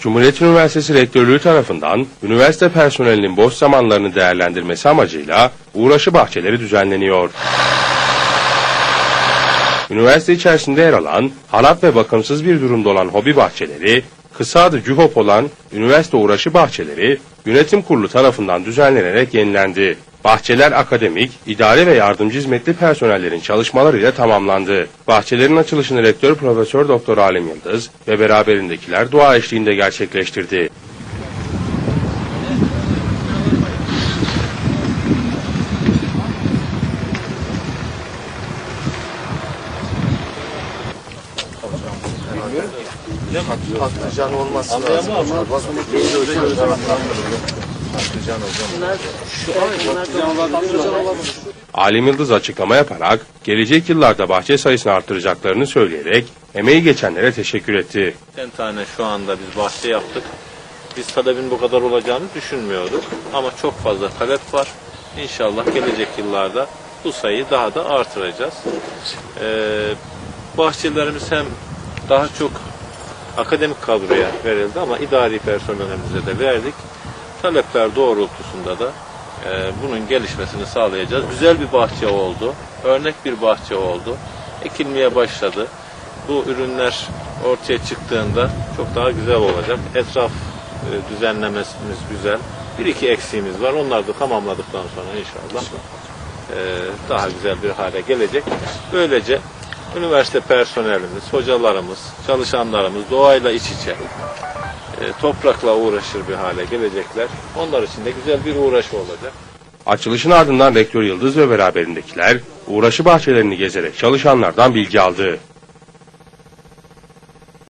Cumhuriyet Üniversitesi Rektörlüğü tarafından üniversite personelinin boş zamanlarını değerlendirmesi amacıyla uğraşı bahçeleri düzenleniyor. Üniversite içerisinde yer alan, harap ve bakımsız bir durumda olan hobi bahçeleri, kısa adı CÜHOP olan üniversite uğraşı bahçeleri, yönetim kurulu tarafından düzenlenerek yenilendi. Bahçeler akademik, idare ve yardımcı hizmetli personellerin çalışmalarıyla tamamlandı. Bahçelerin açılışını rektör Profesör Doktor Alim Yıldız ve beraberindekiler dua eşliğinde gerçekleştirdi. Patlıcan olması lazım. Bak, Patlıcan hocam. Alim Yıldız açıklama yaparak gelecek yıllarda bahçe sayısını artıracaklarını söyleyerek emeği geçenlere teşekkür etti. 10 tane şu anda biz bahçe yaptık. Biz talebin bu kadar olacağını düşünmüyorduk. Ama çok fazla talep var. İnşallah gelecek yıllarda bu sayıyı daha da artıracağız. Ee, bahçelerimiz hem daha çok akademik kadroya verildi ama idari personelimize de verdik. Talepler doğrultusunda da e, bunun gelişmesini sağlayacağız. Güzel bir bahçe oldu. Örnek bir bahçe oldu. Ekilmeye başladı. Bu ürünler ortaya çıktığında çok daha güzel olacak. Etraf e, düzenlemesimiz güzel. Bir iki eksiğimiz var. Onları da tamamladıktan sonra inşallah e, daha güzel bir hale gelecek. Böylece üniversite personelimiz, hocalarımız, çalışanlarımız doğayla iç içe, toprakla uğraşır bir hale gelecekler. Onlar için de güzel bir uğraşı olacak. Açılışın ardından Rektör Yıldız ve beraberindekiler uğraşı bahçelerini gezerek çalışanlardan bilgi aldı.